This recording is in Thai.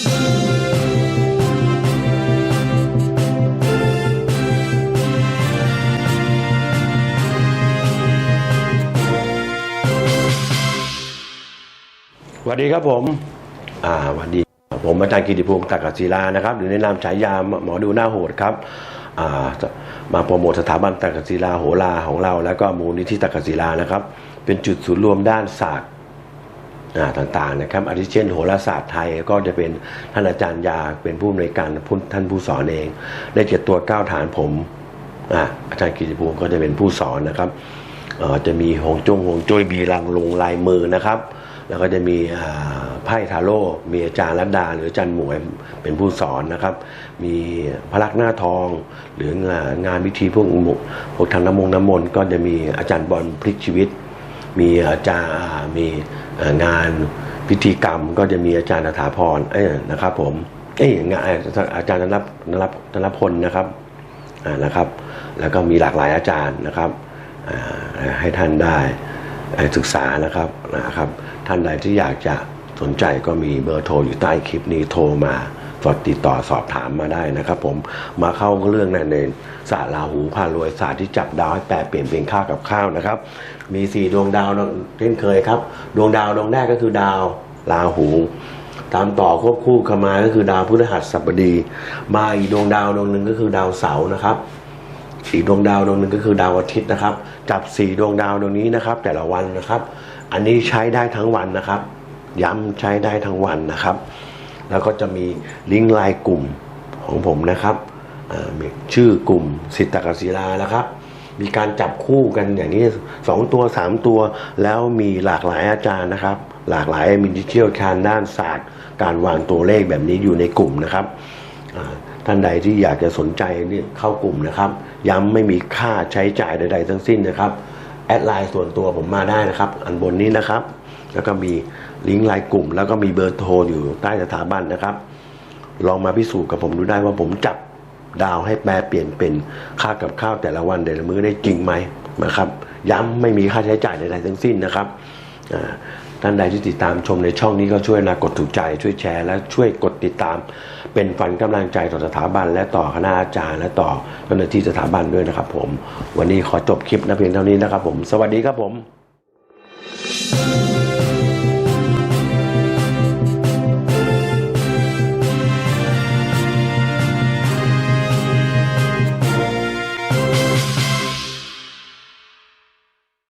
สวัสดีครับผม อ่าสวัสดีผมอาจารย์กิติภูมิตักศิลานะครับ หรือในนามฉายาหมอดูหน้าโหดครับอ่ามาโปรโมทสถาบันตักศิลาโหราของเรา แล้วก็มูลนิธิตักศิลานะครับ เป็นจุดศูนย์รวมด้านศาสตร์ ต่างๆนะครับอาทิเช่นโหราศาสตร์ไทยก็จะเป็นท่านอาจารย์ยาเป็นผู้อำนวยการท่านผู้สอนเอง ได้เจ็ดตัวเก้าฐานผมอาจารย์กิติภูมิก็จะเป็นผู้สอนนะครับจะมีหงจงหงจุ้ยมีรังลงลายมือนะครับ แล้วก็จะมีไพ่ทาโร่มีอาจารย์รัตดา หรืออาจารย์หมวยเป็นผู้สอนนะครับ มีพระลักษณ์หน้าทองหรืองานงานวิธีพวกหมู่พวกทางน้ำมงน้ำมนต์ก็จะมีอาจารย์บอลพลิกชีวิต มีอาจารย์มีงานพิธีกรรมก็จะมีอาจารย์ถาพรเอ้นะครับ ผมเอ้งานอาจารย์นรับนรับนรับพลนะครับอ่านะครับ แล้วก็มีหลากหลายอาจารย์นะครับให้ท่านได้ศึกษานะครับนะครับ ท่านใดที่อยากจะสนใจก็มีเบอร์โทรอยู่ใต้คลิปนี้โทรมา สอดติดต่อสอบถามมาได้นะครับ ผมมาเข้าเรื่องในในศาสตร์ราหูพารวยศาสตร์ที่จับดาวให้แปลเปลี่ยนเป็นข้าวกับข้าวนะครับ มีสี่ดวงดาวเช่นเคยครับ ดวงดาวดวงแรกก็คือดาวราหู ตามต่อควบคู่เข้ามาก็คือดาวพฤหัสบดี มาอีกดวงดาวดวงหนึ่งก็คือดาวเสาร์นะครับอีกดวงดาวดวงหนึ่งก็คือดาวอาทิตย์นะครับ จับสี่ดวงดาวดวงนี้นะครับ แต่ละวันนะครับ อันนี้ใช้ได้ทั้งวันนะครับ ย้ำใช้ได้ทั้งวันนะครับ แล้วก็จะมีลิงก์ไลน์กลุ่มของผมนะครับมีชื่อกลุ่มสิทธกศิลานะครับ มีการจับคู่กันอย่างนี้สองตัวสามตัว แล้วมีหลากหลายอาจารย์นะครับ หลากหลายมินิเชี่ยวชาญด้านศาสตร์ การวางตัวเลขแบบนี้อยู่ในกลุ่มนะครับท่านใดที่อยากจะสนใจนี่เข้ากลุ่มนะครับ ย้ำไม่มีค่าใช้จ่ายใด ๆ ทั้งสิ้นนะครับ แอดไลน์ส่วนตัวผมมาได้นะครับ อันบนนี้นะครับ แล้วก็มีลิงก์ไลน์กลุ่ม แล้วก็มีเบอร์โทรอยู่ใต้สถาบันนะครับ ลองมาพิสูจน์กับผมดูได้ว่าผมจับดาวให้แปลเปลี่ยนเป็นค่ากับข้าวแต่ละวันแต่ละมื้อได้จริงไหมนะครับ ย้ำไม่มีค่าใช้จ่ายใดๆทั้งสิ้นนะครับอ่า ท่านใดที่ติดตามชมในช่องนี้ก็ช่วยนะกดถูกใจ ช่วยแชร์และช่วยกดติดตาม เป็นฝันกำลังใจต่อสถาบัน และต่อคณะอาจารย์ และต่อเจ้าหน้าที่สถาบันด้วยนะครับ ผม วันนี้ขอจบคลิปนะเพียงเท่านี้นะครับ ผม สวัสดีครับผม